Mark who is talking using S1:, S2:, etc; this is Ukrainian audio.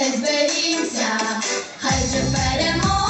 S1: не зберімся, хай же перемога.